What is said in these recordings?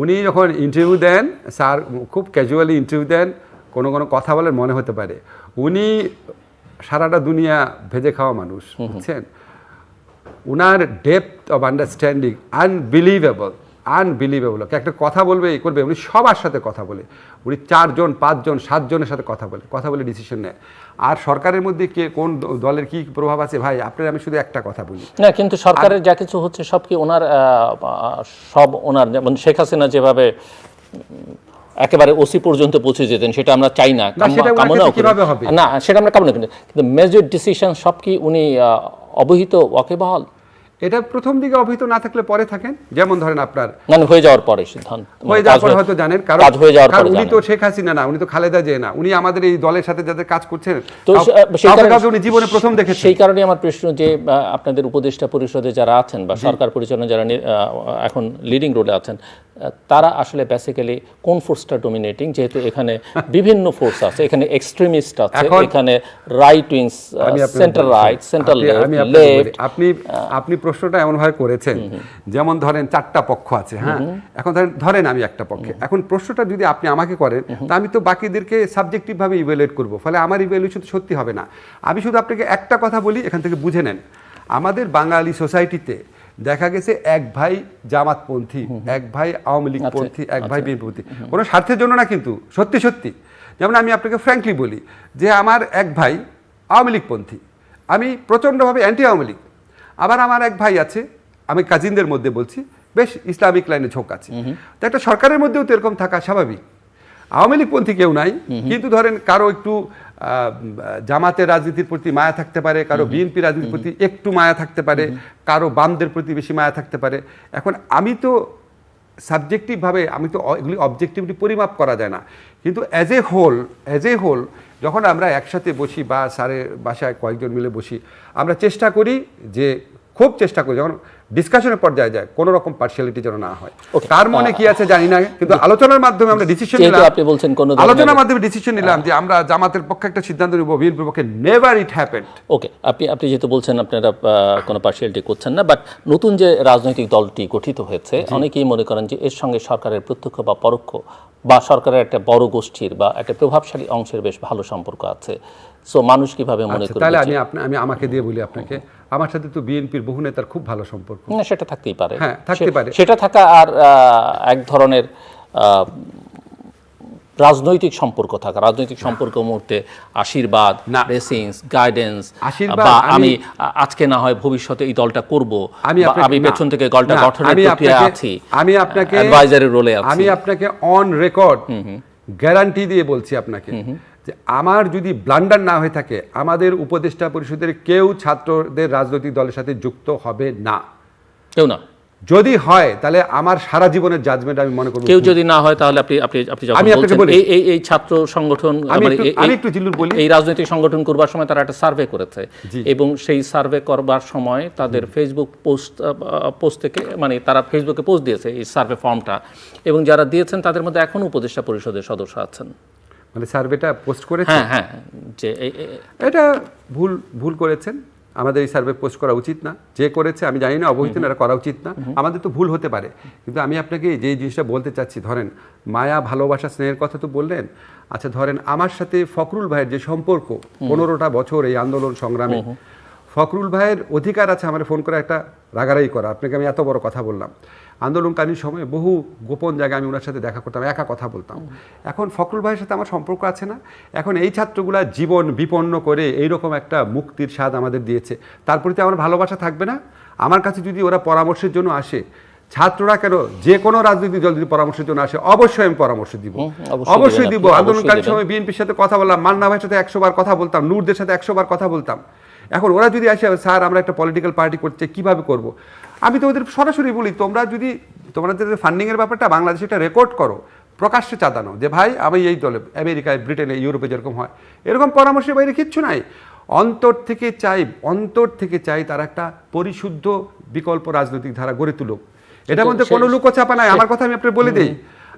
উনি যখন ইন্টারভিউ দেন স্যার খুব ক্যাজুয়ালি ইন্টারভিউ দেন কোনো কোনো কথা বলেন মনে হতে পারে। উনি সারাটা দুনিয়া ভেজে খাওয়া মানুষ বুঝছেন? উনার depth of understanding unbelievable unbelievable একটা কথা বলবে এই করবে উনি সবার সাথে কথা বলে উনি চারজন পাঁচজন সাতজনের সাথে কথা বলে কথা বলে ডিসিশন নেয় আর সরকারের মধ্যে কে কোন দলের কি প্রভাব আছে ভাই আপনার আমি শুধু একটা কথা বলি না কিন্তু সরকারের যা কিছু হচ্ছে সব কি ওনার সব ওনার যেমন শেখ হাসিনা যেভাবে একেবারে ওসি পর্যন্ত পৌঁছে যেতেন সেটা আমরা চাই না। কীভাবে হবে? না সেটা আমরা কামনা। কিন্তু মেজর ডিসিশন সব কি উনি অবহিত ওয়াকিবহাল এটা প্রথম দিকে অভিহিত না থাকলে পরে থাকেন। যেমন ধরেন আপনার মানে হয়ে যাওয়ার পরে সিদ্ধান্ত। হয়ে যাওয়ার পরে হয়তো জানেন কারণ কাজ হয়ে যাওয়ার পরে উনি তো শেখ হাসিনা না উনি তো খালেদা জিয়া না উনি আমাদের এই দলের সাথে যাদের কাজ করছেন তো সেই উনি জীবনে প্রথম দেখেছেন। সেই কারণে আমার প্রশ্ন যে আপনাদের উপদেষ্টা পরিষদে যারা আছেন বা সরকার পরিচালনা যারা এখন লিডিং রোলে আছেন তারা আসলে বেসিক্যালি কোন ফোর্সটা ডোমিনেটিং যেহেতু এখানে বিভিন্ন ফোর্স আছে এখানে এক্সট্রিমিস্ট আছে এখানে right wings centre right centre left আপনি আপনি প্রশ্নটা এমন ভাবে করেছেন যেমন ধরেন চারটা পক্ষ আছে হ্যাঁ? এখন ধরেন ধরেন আমি একটা পক্ষে। এখন প্রশ্নটা যদি আপনি আমাকে করেন তা আমি তো বাকিদেরকে সাবজেক্টিভ ভাবে ইভ্যালুয়েট করব ফলে আমার ইভ্যালুয়েশন সত্যি হবে না। আমি শুধু আপনাকে একটা কথা বলি এখান থেকে বুঝে নেন। আমাদের বাঙালি সোসাইটিতে দেখা গেছে এক ভাই জামাতপন্থী এক ভাই আওয়ামী লীগ পন্থী এক ভাই বিএনপিপন্থী কোনো স্বার্থের জন্য না কিন্তু সত্যি সত্যি। যেমন আমি আপনাকে ফ্র্যাঙ্কলি বলি যে আমার এক ভাই আওয়ামী লীগপন্থী আমি প্রচণ্ডভাবে অ্যান্টি আওয়ামী লীগ। আবার আমার এক ভাই আছে আমি কাজিনদের মধ্যে বলছি বেশ ইসলামিক লাইনে ঝোঁক আছে। তো একটা সরকারের মধ্যেও তো এরকম থাকা স্বাভাবিক। আওয়ামী লীগপন্থী কেউ নাই কিন্তু ধরেন কারও একটু জামাতের রাজনীতির প্রতি মায়া থাকতে পারে কারও বিএনপি রাজনীতির প্রতি একটু মায়া থাকতে পারে কারও বামদের প্রতি বেশি মায়া থাকতে পারে। এখন আমি তো সাবজেক্টিভভাবে আমি তো এগুলি অবজেক্টিভলি পরিমাপ করা যায় না। কিন্তু as a whole as a whole যখন আমরা একসাথে বসি বা স্যারের বাসায় কয়েকজন মিলে বসি আমরা চেষ্টা করি যে খুব চেষ্টা করি যখন ডিসকাশনের পর্যায়ে যায় কোনো রকম পার্সিয়ালিটি যেন না হয়. তার মনে কি আছে জানি না কিন্তু আলোচনার মাধ্যমে আমরা ডিসিশন নিলাম আপনি বলছেন কোনো আলোচনার মাধ্যমে ডিসিশন নিলাম যে আমরা জামাতের পক্ষে একটা সিদ্ধান্ত নিব বিএনপির পক্ষে নেভার ইট হ্যাপেন্ড ওকে আপনি আপনি যেহেতু বলছেন আপনারা কোনো পার্সিয়ালিটি করছেন না বাট নতুন যে রাজনৈতিক দলটি গঠিত হয়েছে অনেকেই মনে করেন যে এর সঙ্গে সরকারের প্রত্যক্ষ বা পরোক্ষ বা সরকারের একটা বড় গোষ্ঠীর বা একটা প্রভাবশালী অংশের বেশ ভালো সম্পর্ক আছে। সো মানুষ কীভাবে মনে করে তাহলে আমি আমি আমাকে দিয়ে বলি আপনাকে। আমার সাথে তো বিএনপির বহু নেতার খুব ভালো সম্পর্ক। না সেটা থাকতেই পারে। হ্যাঁ, থাকতে পারে। সেটা থাকা আর এক ধরনের রাজনৈতিক সম্পর্ক থাকা। রাজনৈতিক সম্পর্ক মুহূর্তে আশীর্বাদ। ব্লেসিংস গাইডেন্স আশীর্বাদ, বা আমি- আজকে না হয় ভবিষ্যতে এই দলটা করব আমি আমি পেছন থেকে দলটা গঠনের আপনাকে- আছি আমি আপনাকে অ্যাডভাইজারের রোলে আছি। আমি আপনাকে অন রেকর্ড গ্যারান্টি দিয়ে বলছি আপনাকে। যে আমার যদি ব্লান্ডার না হয়ে থাকে আমাদের উপদেষ্টা পরিষদের কেউ ছাত্রদের রাজনৈতিক দলের সাথে যুক্ত হবে না। কেউ না। যদি হয় তাহলে আমার সারা জীবনের জাজমেন্ট আমি মনে করব কেউ যদি না হয় তাহলে আপনি আপনি আপনি আমি আপনাকে বলি। এই এই ছাত্র সংগঠন আমি মানে একটু- এই- আমি একটু জিল্লুর বলি। এই রাজনৈতিক সংগঠন করবার সময় তারা একটা সার্ভে করেছে এবং সেই সার্ভে করবার সময় তাদের ফেসবুক পোস্ট পোস্ট থেকে মানে তারা ফেসবুকে পোস্ট দিয়েছে এই সার্ভে ফর্মটা এবং যারা দিয়েছেন তাদের মধ্যে এখনও উপদেষ্টা পরিষদের সদস্য আছেন। মানে সার্ভেটা পোস্ট করেছে হ্যাঁ হ্যাঁ যে এটা ভুল ভুল করেছেন। আমাদের এই সার্ভে পোস্ট করা উচিত না। যে করেছে আমি জানি না অবহিত না এটা করা উচিত না। আমাদের তো ভুল হতে পারে। কিন্তু আমি আপনাকে যে জিনিসটা বলতে চাচ্ছি ধরেন মায়া ভালোবাসা স্নেহের কথা তো বললেন। আচ্ছা ধরেন আমার সাথে ফকরুল ভাইয়ের যে সম্পর্ক পনেরোটা বছর এই আন্দোলন সংগ্রামে ফখরুল ভাইয়ের অধিকার আছে আমার ফোন করে একটা রাগারাগি করা। আপনাকে আমি এত বড় কথা বললাম। আন্দোলনকালীন সময়ে বহু গোপন জায়গায় আমি ওনার সাথে দেখা করতাম একা কথা বলতাম। এখন ফখরুল ভাইয়ের সাথে আমার সম্পর্ক আছে না। এখন এই ছাত্রগুলা জীবন বিপন্ন করে এইরকম একটা মুক্তির স্বাদ আমাদের দিয়েছে। তার প্রতি আমার ভালোবাসা থাকবে না। আমার কাছে যদি ওরা পরামর্শের জন্য আসে ছাত্ররা কেন যে কোনো রাজনৈতিক দল যদি পরামর্শের জন্য আসে অবশ্যই আমি পরামর্শ দিব। অবশ্যই দিব। অবশ্যই সময় বিএনপির সাথে কথা বললাম মান্না ভাইয়ের সাথে একশো বার কথা বলতাম নূরদের সাথে একশো বার কথা বলতাম। এখন ওরা যদি আসে স্যার আমরা একটা পলিটিক্যাল পার্টি করছে কীভাবে করব? আমি তো ওদের সরাসরি বলি তোমরা যদি তোমাদের ফান্ডিংয়ের ব্যাপারটা বাংলাদেশে একটা রেকর্ড করো প্রকাশ্যে চাঁদানো যে ভাই আমি এই দলে আমেরিকায় ব্রিটেনে ইউরোপে যেরকম হয় এরকম পরামর্শের বাইরে কিচ্ছু নাই। অন্তর থেকে চাই অন্তর থেকে চাই তারা একটা পরিশুদ্ধ বিকল্প রাজনৈতিক ধারা গড়ে তুলুক। এটার মধ্যে কোনো লুকোচাপা নাই আমার কথা আমি আপনাকে বলে দিই।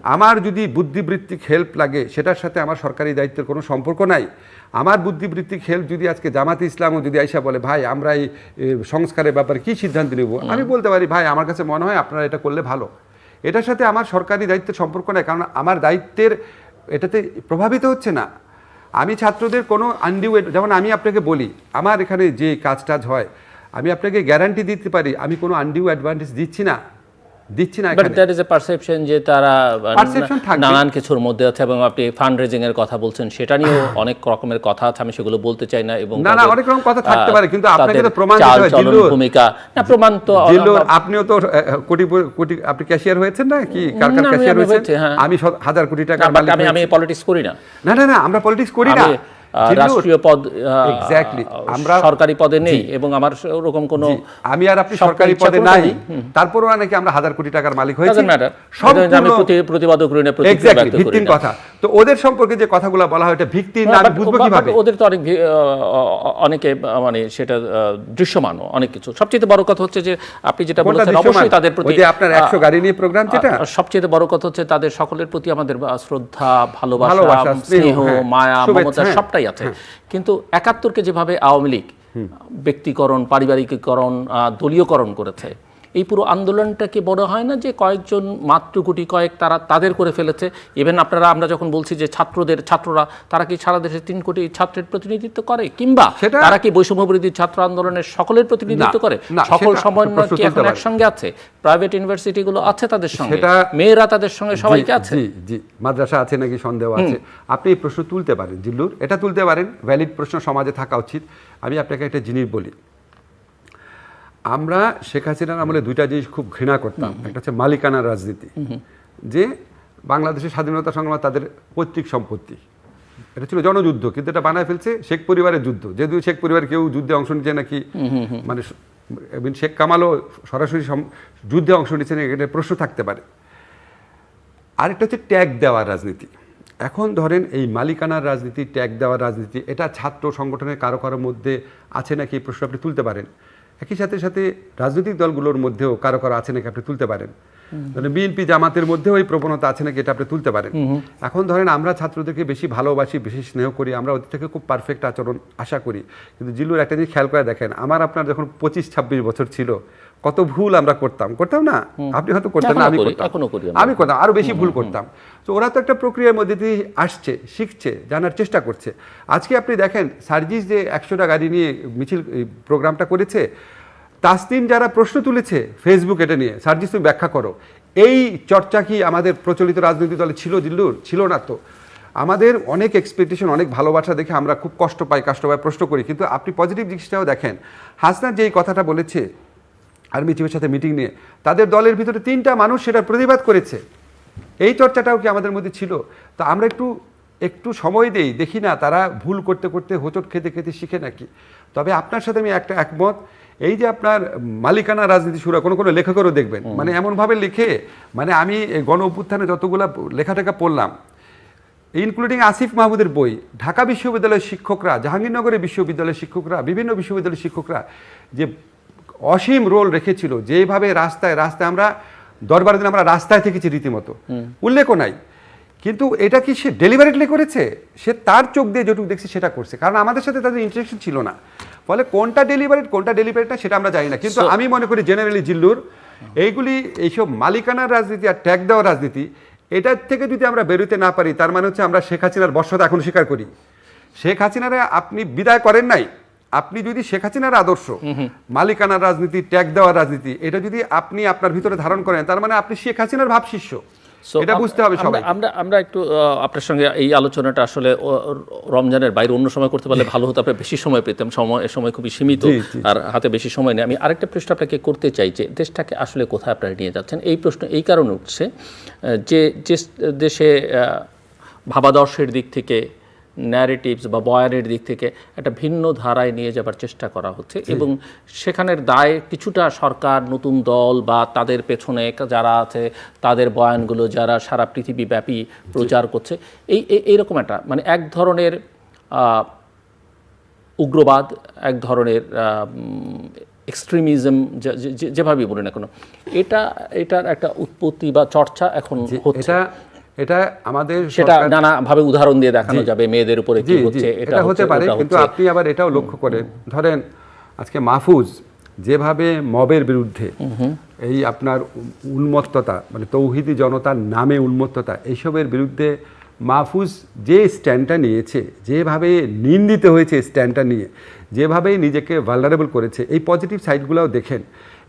আমার যদি বুদ্ধিবৃত্তিক হেল্প লাগে সেটার সাথে আমার সরকারি দায়িত্বের কোনো সম্পর্ক নাই। আমার বুদ্ধিবৃত্তিক হেল্প যদি আজকে জামাতে ইসলামও যদি আইসা বলে ভাই আমরা এই সংস্কারের ব্যাপারে কী সিদ্ধান্ত নেব? আমি বলতে পারি ভাই আমার কাছে মনে হয় আপনারা এটা করলে ভালো। এটার সাথে আমার সরকারি দায়িত্বের সম্পর্ক নেই কারণ আমার দায়িত্বের এটাতে প্রভাবিত হচ্ছে না। আমি ছাত্রদের কোনো আনডিউ যেমন আমি আপনাকে বলি আমার এখানে যে কাজ টাজ হয় আমি আপনাকে গ্যারান্টি দিতে পারি আমি কোনো আনডিউ অ্যাডভান্টেজ দিচ্ছি না। দিচ্ছি না but that is a perception যে তারা নানান কিছুর মধ্যে আছে এবং আপনি ফান্ড রেজিং এর কথা বলছেন সেটা নিয়েও অনেক রকমের কথা আছে আমি সেগুলো বলতে চাই না এবং না, না, অনেক রকম কথা থাকতে পারে, কিন্তু আপনাকে তো প্রমাণ দিতে জিল্লুর। ভূমিকা। না প্রমাণ তো জিল্লুর আপনিও তো কোটি কোটি আপনি ক্যাশিয়ার হয়েছেন না? কি কার কার ক্যাশিয়ার হয়েছি, হ্যাঁ। আমি হাজার কোটি টাকা আমি আমি পলিটিক্স করি না। না না না আমরা পলিটিক্স করি না। রাষ্ট্রীয় পদ. আহ, আমরা- সরকারি পদে নেই এবং আমার ওরকম কোনো আমি আর আপনি সরকারি পদে নাই। তারপরও নাকি আমরা হাজার কোটি টাকার মালিক হয়েছি। আমি সম্পূর্ণ প্রতি- প্রতিবাদও করি না প্রতিক্রিয়া করি ভিত্তির না। কথা। তো ওদের সম্পর্কে যে কথাগুলো বলা হয় এটা ভিত্তির না আমি বুঝব কীভাবে? ওদের তো অনেক অনেকে মানে সেটা আহ, দৃশ্যমানও অনেক কিছু। সবচেয়ে বড় কথা হচ্ছে যে আপনি যেটা বলেছেন অবশ্যই তাদের প্রতি আপনার 100 গাড়ি নিয়ে প্রোগ্রাম যেটা? সবচেয়ে বড় কথা হচ্ছে তাদের সকলের প্রতি আমাদের শ্রদ্ধা ভালোবাসা স্নেহ, হ্যাঁ, মায়া মমতা হ্যাঁ, সবটাই আছে। কিন্তু একাত্তরকে যেভাবে আওয়ামী লীগ ব্যক্তিকরণ পারিবারিকীকরণ আহ, দলীয়করণ করেছে এই পুরো আন্দোলনটাকে বড় হয় না যে কয়েকজন মাত্র গুটি কয়েক তারা তাদের করে ফেলেছে? ইভেন আপনারা আমরা যখন বলছি যে ছাত্রদের ছাত্ররা তারা কি সারা দেশে তিন কোটি ছাত্রের প্রতিনিধিত্ব করে? কিংবা তারা কি বৈষম্য বিরোধী ছাত্র আন্দোলনের সকলের প্রতিনিধিত্ব করে? সকল সমন্বয় কি এখন। একসঙ্গে আছে? প্রাইভেট ইউনিভার্সিটি গুলো আছে তাদের সঙ্গে? মেয়েরা তাদের সঙ্গে সবাইকে আছে? জি জি মাদ্রাসা আছে নাকি সন্দেহ আছে? আপনি এই প্রশ্ন তুলতে পারেন জিল্লুর এটা তুলতে পারেন ভ্যালিড প্রশ্ন সমাজে থাকা উচিত। আমি আপনাকে একটা জিনিস বলি আমরা শেখ হাসিনার আমলে দুইটা জিনিস খুব ঘৃণা করতাম। একটা হচ্ছে মালিকানার রাজনীতি। যে বাংলাদেশের স্বাধীনতা সংগ্রাম তাদের পৈতৃক সম্পত্তি। এটা ছিল জনযুদ্ধ কিন্তু এটা বানায় ফেলছে শেখ পরিবারের যুদ্ধ। যদিও শেখ পরিবার কেউ যুদ্ধে অংশ নিচ্ছে নাকি মানে শেখ কামালও সরাসরি যুদ্ধে অংশ নিচ্ছে নাকি এটা প্রশ্ন থাকতে পারে। আরেকটা হচ্ছে ট্যাগ দেওয়ার রাজনীতি। এখন ধরেন এই মালিকানার রাজনীতি ট্যাগ দেওয়ার রাজনীতি এটা ছাত্র সংগঠনের কারও কারোর মধ্যে আছে নাকি এই প্রশ্ন আপনি তুলতে পারেন? একই সাথে সাথে রাজনৈতিক দলগুলোর মধ্যেও কারও কারও আছে নাকি আপনি তুলতে পারেন? মানে বিএনপি জামাতের মধ্যেও এই প্রবণতা আছে নাকি এটা আপনি তুলতে পারেন? এখন ধরেন আমরা ছাত্রদেরকে বেশি ভালোবাসি বেশি স্নেহ করি আমরা ওদের থেকে খুব পারফেক্ট আচরণ আশা করি। কিন্তু জিল্লুর একটা জিনিস খেয়াল করে দেখেন আমার আপনার যখন পঁচিশ ছাব্বিশ বছর ছিল কত ভুল আমরা করতাম। করতাম না? আপনি হয়তো করতেন না আমি করতাম। আমি করতাম আরও বেশি ভুল করতাম। তো ওরা তো একটা প্রক্রিয়ার মধ্যে দিয়ে আসছে শিখছে জানার চেষ্টা করছে। আজকে আপনি দেখেন সার্জিস যে একশোটা গাড়ি নিয়ে মিছিল প্রোগ্রামটা করেছে তাসনিম যারা প্রশ্ন তুলেছে ফেসবুক এটা নিয়ে সার্জিস তুমি ব্যাখ্যা করো। এই চর্চা কি আমাদের প্রচলিত রাজনৈতিক দলে ছিল জিল্লুর ছিল না তো। আমাদের অনেক এক্সপেকটেশন অনেক ভালোবাসা দেখে আমরা খুব কষ্ট পাই কষ্ট পাই প্রশ্ন করি। কিন্তু আপনি পজিটিভ জিনিসটাও দেখেন। হাসনার যে এই কথাটা বলেছে আর্মি চিফের সাথে মিটিং নিয়ে। তাদের দলের ভিতরে তিনটা মানুষ সেটা প্রতিবাদ করেছে। এই চর্চাটাও কি আমাদের মধ্যে ছিল? তো আমরা একটু একটু সময় দেই দেখি না তারা ভুল করতে করতে হোঁচট খেতে খেতে শিখে নাকি? তবে আপনার সাথে আমি একটা একমত এই যে আপনার মালিকানা রাজনীতি শুরু কোনো কোনো লেখকেরও দেখবেন। মানে এমনভাবে লিখে মানে আমি গণ অভ্যুত্থানে যতগুলা লেখাটেখা পড়লাম ইনক্লুডিং আসিফ মাহমুদের বই ঢাকা বিশ্ববিদ্যালয়ের শিক্ষকরা জাহাঙ্গীরনগরের বিশ্ববিদ্যালয়ের শিক্ষকরা বিভিন্ন বিশ্ববিদ্যালয়ের শিক্ষকরা যে অসীম রোল রেখেছিল। যেভাবে রাস্তায় রাস্তায় আমরা দরবারের দিন আমরা রাস্তায় থেকেছি রীতিমতো। উল্লেখও নাই। কিন্তু এটা কি সে ডেলিভারেটলি করেছে? সে তার চোখ দিয়ে যেটুকু দেখছি সেটা করছে। কারণ আমাদের সাথে তাদের ইন্টারেকশন ছিল না। ফলে কোনটা ডেলিভারেট কোনটা ডেলিভারেট না সেটা আমরা জানি না। কিন্তু আমি মনে করি জেনারেলি জিল্লুর এইগুলি এইসব মালিকানার রাজনীতি আর ট্যাগ দেওয়ার রাজনীতি এটার থেকে যদি আমরা বেরোতে না পারি তার মানে হচ্ছে আমরা শেখ হাসিনার বর্ষতা এখন স্বীকার করি। শেখ হাসিনারে আপনি বিদায় করেন নাই আপনি যদি শেখ হাসিনার আদর্শ মালিকানার রাজনীতি ট্যাগ দেওয়ার রাজনীতি এটা যদি আপনি আপনার ভিতরে ধারণ করেন তার মানে আপনি শেখ হাসিনার ভাব শিষ্য এটা বুঝতে হবে সবাই। আমরা আমরা একটু আপনার সঙ্গে এই আলোচনাটা আসলে রমজানের বাইরে অন্য সময় করতে পারলে ভালো হতো আমরা বেশি সময় পেতাম সময় সময় খুবই সীমিত। আর হাতে বেশি সময় নেই। আমি আরেকটা প্রশ্ন আপনাকে করতে চাই যে দেশটাকে আসলে কোথায় আপনারা নিয়ে যাচ্ছেন? এই প্রশ্ন এই কারণে উঠছে যে যে দেশে ভাবাদর্শের দিক থেকে ন্যারেটিভস বা বয়ানের দিক থেকে একটা ভিন্ন ধারায় নিয়ে যাবার চেষ্টা করা হচ্ছে এবং সেখানের দায় কিছুটা সরকার নতুন দল বা তাদের পেছনে যারা আছে তাদের বয়ানগুলো যারা সারা পৃথিবীব্যাপী প্রচার করছে এই এই- এইরকম একটা মানে এক ধরনের উগ্রবাদ এক ধরনের এক্সট্রিমিজম যেভাবেই বলি না কেন এটা এটার একটা উৎপত্তি বা চর্চা এখন হচ্ছে। এটা এটা আমাদের সেটা সরকার- নানাভাবে উদাহরণ দিয়ে দেখানো যাবে মেয়েদের উপরে কি হচ্ছে এটা হতে পারে কিন্তু আপনি আবার এটাও লক্ষ্য করেন ধরেন আজকে মাহফুজ যেভাবে মবের বিরুদ্ধে এই আপনার উন্মত্ততা মানে তৌহিদি জনতার নামে উন্মত্ততা এইসবের বিরুদ্ধে মাহফুজ যে স্ট্যান্ডটা নিয়েছে যেভাবে নিন্দিত হয়েছে স্ট্যান্ডটা নিয়ে যেভাবে নিজেকে ভালনারেবল করেছে এই পজিটিভ সাইডগুলোও দেখেন।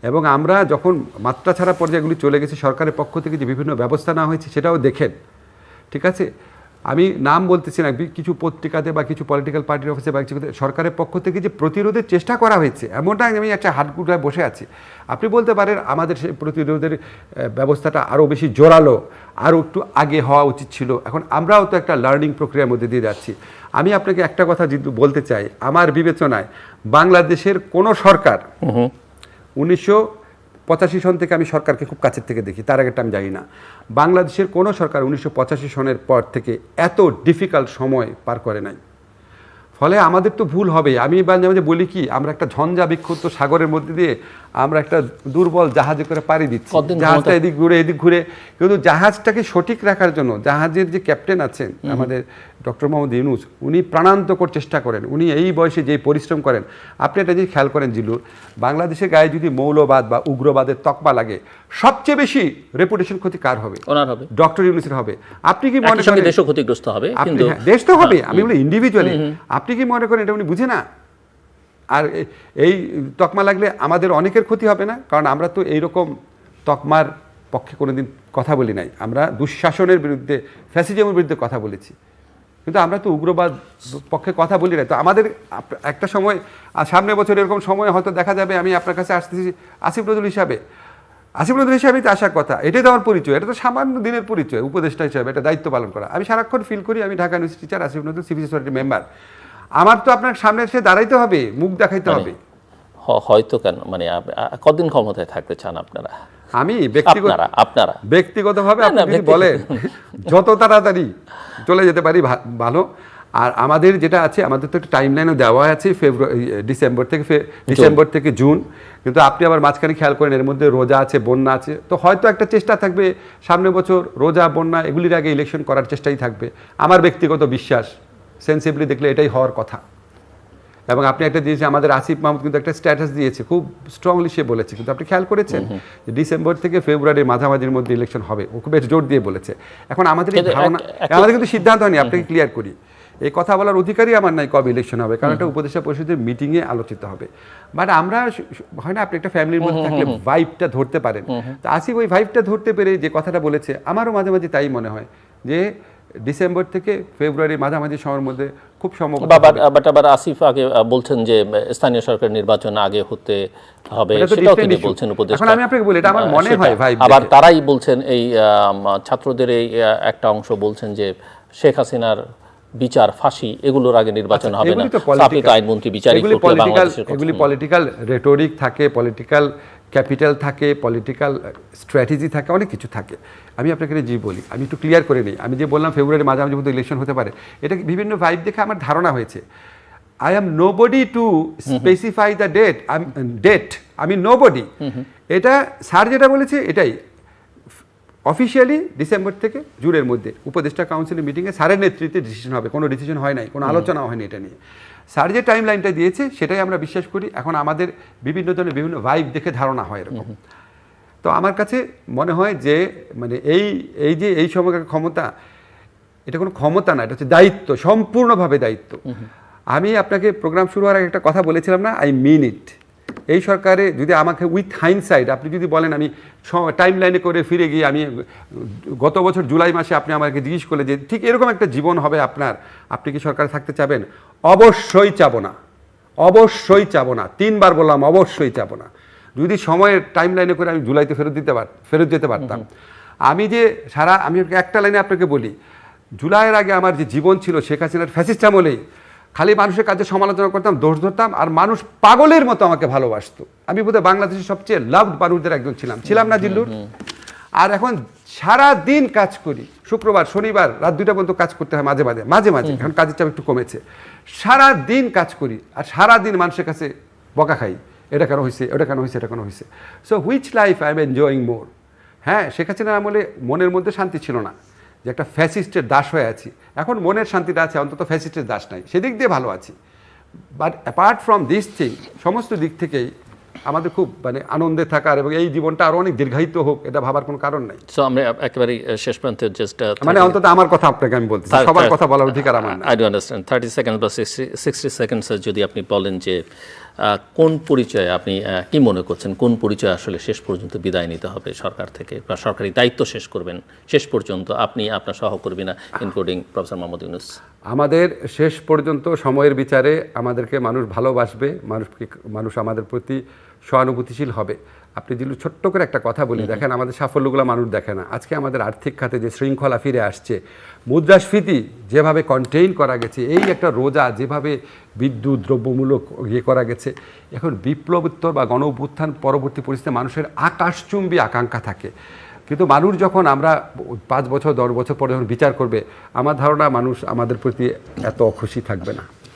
এবং আমরা যখন মাত্রা ছাড়া পর্যায়গুলি চলে গেছে, সরকারের পক্ষ থেকে যে বিভিন্ন ব্যবস্থা নেওয়া হয়েছে সেটাও দেখেন। ঠিক আছে? আমি নাম বলতেছি না, কিছু পত্রিকাতে বা কিছু পলিটিক্যাল পার্টির অফিসে বা কিছু সরকারের পক্ষ থেকে যে প্রতিরোধের চেষ্টা করা হয়েছে, এমনটা আমি একটা হাটগুটায় বসে আছি। আপনি বলতে পারেন, আমাদের সেই প্রতিরোধের ব্যবস্থাটা আরও বেশি জোরালো আরও একটু আগে হওয়া উচিত ছিল। এখন আমরাও তো একটা লার্নিং প্রক্রিয়ার মধ্যে দিয়ে যাচ্ছি। আমি আপনাকে একটা কথা বলতে চাই, আমার বিবেচনায় বাংলাদেশের কোনো সরকার উনিশশো পঁচাশি সন থেকে আমি সরকারকে খুব কাছের থেকে দেখি, তার আগেটা আমি জানি না। বাংলাদেশের কোনো সরকার উনিশশো পঁচাশি সনের পর থেকে এত ডিফিকাল্ট সময় পার করে নাই। ফলে আমাদের তো ভুল হবে আমি মাঝে মাঝে বলি কি, আমরা একটা ঝঞ্ঝা বিক্ষুব্ধ সাগরের মধ্যে দিয়ে আমরা একটা দুর্বল জাহাজে করে পাড়ি দিচ্ছি। জাহাজটা এদিক ঘুরে এদিক ঘুরে। কিন্তু জাহাজটাকে সঠিক রাখার জন্য জাহাজের যে ক্যাপ্টেন আছেন আমাদের ডক্টর মোহাম্মদ ইউনুস উনি প্রাণান্তকর চেষ্টা করেন। উনি এই বয়সে যেই পরিশ্রম করেন আপনি একটা জিনিস খেয়াল করেন জিলুর বাংলাদেশের গায়ে যদি মৌলবাদ বা উগ্রবাদের তকমা লাগে সবচেয়ে বেশি রেপুটেশন ক্ষতি কার হবে? ওনার হবে। ডক্টর ইউনুসের হবে। আপনি কি মনে করেন? দেশও ক্ষতিগ্রস্ত হবে হ্যাঁ, দেশ তো হবে আমি বলি ইন্ডিভিজুয়ালি আপনি কি মনে করেন এটা উনি বুঝে না? আর এই তকমা লাগলে আমাদের অনেকের ক্ষতি হবে না, কারণ আমরা তো এইরকম তকমার পক্ষে কোনোদিন কথা বলি নাই। আমরা দুঃশাসনের বিরুদ্ধে, ফ্যাসিজমের বিরুদ্ধে কথা বলেছি। কিন্তু আমরা তো উগ্রবাদ পক্ষে কথা বলি না তো আমাদের একটা সময় সামনে বছর এরকম সময় হয়তো দেখা যাবে, আমি আপনার কাছে আসতেছি আসিফ নজরুল হিসাবে। আসিফ নজরুল হিসাবেই তো আসার কথা। এটাই তো আমার পরিচয়, এটা তো সামান্য দিনের পরিচয়, উপদেষ্টা হিসাবে, এটা দায়িত্ব পালন করা। আমি সারাক্ষণ ফিল করি, আমি Dhaka university teacher Asif Nazrul civil society member আমার তো আপনার সামনে এসে দাঁড়াইতে হবে মুখ দেখাইতে হবে। হয়তো কেন মানে কতদিন ক্ষমতায় থাকতে চান আপনারা? আমি ব্যক্তিগত আপনারা ব্যক্তিগতভাবে আপনি বলেন যত তাড়াতাড়ি চলে যেতে পারি ভালো। আর আমাদের যেটা আছে আমাদের তো একটা টাইম লাইনও দেওয়া আছে ফেব্রুয়ারি ডিসেম্বর থেকে ডিসেম্বর থেকে জুন। কিন্তু আপনি আবার মাঝখানে খেয়াল করেন এর মধ্যে রোজা আছে বন্যা আছে। তো হয়তো একটা চেষ্টা থাকবে সামনে বছর রোজা বন্যা এগুলির আগে ইলেকশন করার চেষ্টাই থাকবে। আমার ব্যক্তিগত বিশ্বাস সেন্সিবলি দেখলে এটাই হওয়ার কথা। এবং আপনি একটা দিয়েছে আমাদের আসিফ মাহমুদ কিন্তু একটা স্ট্যাটাস দিয়েছে খুব স্ট্রংলি সে বলেছে। কিন্তু আপনি খেয়াল করেছেন যে ডিসেম্বর থেকে ফেব্রুয়ারির মাঝামাঝির মধ্যে ইলেকশন হবে। ও খুব বেশ জোর দিয়ে বলেছে। এখন আমাদের এই ধারণা আমাদের কিন্তু সিদ্ধান্ত হয়নি আপনাকে ক্লিয়ার করি। এই কথা বলার অধিকারই আমার নাই কবে ইলেকশন হবে কারণ এটা উপদেষ্টা পরিষদের মিটিংয়ে আলোচিত হবে। বাট আমরা হয় না আপনি একটা ফ্যামিলির মধ্যে থাকলে ভাইবটা ধরতে পারেন। তো আসিফ ওই ভাইবটা ধরতে পেরে যে কথাটা বলেছে আমারও মাঝে মাঝে তাই মনে হয় যে ডিসেম্বর থেকে ফেব্রুয়ারি মাঝামাঝি সময়ের মধ্যে খুব সম্ভবত বাট আবার আসিফ আগে বলছেন যে স্থানীয় সরকার নির্বাচন আগে হতে হবে সেটাও তিনি বলছেন উপদেষ্টা। এখন আমি আপনাকে বলি, এটা আমার মনে হয় vibe আবার তারাই বলছেন এই ছাত্রদের এই একটা অংশ বলছেন যে শেখ হাসিনার বিচার ফাঁসি এগুলোর আগে নির্বাচন হবে না। আচ্ছা, তো তো আপনি তো আইনমন্ত্রী বিচারিক এগুলি পলিটিক্যাল রেটোরিক থাকে পলিটিক্যাল ক্যাপিটাল থাকে পলিটিক্যাল স্ট্র্যাটেজি থাকে অনেক কিছু থাকে। আমি আপনাকে জি বলি আমি একটু ক্লিয়ার করে নিই। আমি যে বললাম ফেব্রুয়ারি মাঝামাঝি মধ্যে ইলেকশন হতে পারে এটা বিভিন্ন ভাইব দেখে আমার ধারণা হয়েছে। I am nobody to specify the date date আমি নো বডি এটা স্যার যেটা বলেছে এটাই। অফিসিয়ালি ডিসেম্বর থেকে জুনের মধ্যে উপদেষ্টা কাউন্সিলের মিটিংয়ে স্যারের নেতৃত্বে ডিসিশন হবে। কোনো ডিসিশন হয় নাই কোনো আলোচনা হয়নি এটা নিয়ে। স্যার যে টাইম লাইনটা দিয়েছে সেটাই আমরা বিশ্বাস করি। এখন আমাদের বিভিন্ন ধরনের বিভিন্ন ভাইব দেখে ধারণা হয় এরকম। তো আমার কাছে মনে হয় যে মানে এই এই যে এই সময়কার ক্ষমতা এটা কোনো ক্ষমতা না এটা হচ্ছে দায়িত্ব সম্পূর্ণভাবে দায়িত্ব। আমি আপনাকে প্রোগ্রাম শুরু হওয়ার আগে একটা কথা বলেছিলাম না? আই মিন ইট এই সরকারে যদি আমাকে উইথ হাইন্ডসাইড আপনি যদি বলেন আমি টাইম লাইনে করে ফিরে গিয়ে আমি গত বছর জুলাই মাসে আপনি আমাকে জিজ্ঞেস করলে যে ঠিক এরকম একটা জীবন হবে আপনার? আপনি কি সরকারে থাকতে চাবেন? অবশ্যই চাবো না। অবশ্যই চাবো না। তিনবার বললাম অবশ্যই চাবো না। যদি সময়ের টাইম লাইনে করে আমি জুলাইতে ফেরত দিতে পার ফেরত যেতে পারতাম। আমি যে সারা আমি একটা লাইনে আপনাকে বলি জুলাইয়ের আগে আমার যে জীবন ছিল শেখ হাসিনার ফ্যাসিস্ট আমলেই খালি মানুষের কাজে সমালোচনা করতাম দোষ ধরতাম আর মানুষ পাগলের মতো আমাকে ভালোবাসতো। আমি বোধহয় বাংলাদেশের সবচেয়ে লাভড মানুষদের একজন ছিলাম। ছিলাম না জিল্লুর। আর এখন সারা দিন কাজ করি শুক্রবার শনিবার রাত দুইটা পর্যন্ত কাজ করতে হয় মাঝে মাঝে মাঝে মাঝে এখন কাজের চাপ একটু কমেছে। সারা দিন কাজ করি আর সারা দিন মানুষের কাছে বকা খাই। এটা কেন হয়েছে ওটা কেন হয়েছে এটা কেন হয়েছে so which life I am enjoying more হ্যাঁ শেখ হাসিনার আমলে মনের মধ্যে শান্তি ছিল না যে একটা ফ্যাসিস্টের দাস হয়ে আছি। এখন মনের শান্তিটা আছে অন্তত ফ্যাসিস্টের দাস নাই। সেদিক দিয়ে ভালো আছি। But apart from this thing সমস্ত দিক থেকেই আমাদের খুব মানে আনন্দে থাকার এবং এই জীবনটা আরও অনেক দীর্ঘায়িত হোক এটা ভাবার কোনো কারণ নাই। সো আমরা একেবারে শেষ পর্যন্ত জাস্ট মানে অন্তত আমার কথা আপনাকে আমি বলতেছি তার- সবার কথা বলার অধিকার আমার I do understand thirty second বা সিক্সটি সেকেন্ডস যদি আপনি বলেন যে কোন পরিচয়ে আপনি কি মনে করছেন? কোন পরিচয় আসলে শেষ পর্যন্ত বিদায় নিতে হবে সরকার থেকে? বা সরকারি দায়িত্ব শেষ করবেন, শেষ পর্যন্ত আপনি আপনার সহকর্মী না ইনক্লুডিং প্রফেসর মোহাম্মদ ইউনুস আমাদের শেষ পর্যন্ত সময়ের বিচারে আমাদেরকে মানুষ ভালোবাসবে, মানুষকে, মানুষ আমাদের প্রতি সহানুভূতিশীল হবে। আপনি যদি ছোট্ট করে একটা কথা বলি। দেখেন আমাদের সাফল্যগুলো মানুষ দেখে না। আজকে আমাদের আর্থিক খাতে যে শৃঙ্খলা ফিরে আসছে মুদ্রাস্ফীতি যেভাবে কন্টেইন করা গেছে এই একটা রোজা যেভাবে বিদ্যুৎ দ্রব্যমূলক ইয়ে করা গেছে এখন বিপ্লবোত্তর বা গণ অভ্যুত্থান পরবর্তী পরিস্থিতিতে মানুষের আকাশচুম্বী আকাঙ্ক্ষা থাকে। কিন্তু মানুষ যখন আমরা পাঁচ বছর দশ বছর পরে যখন বিচার করবে আমার ধারণা মানুষ আমাদের প্রতি এত খুশি থাকবে না।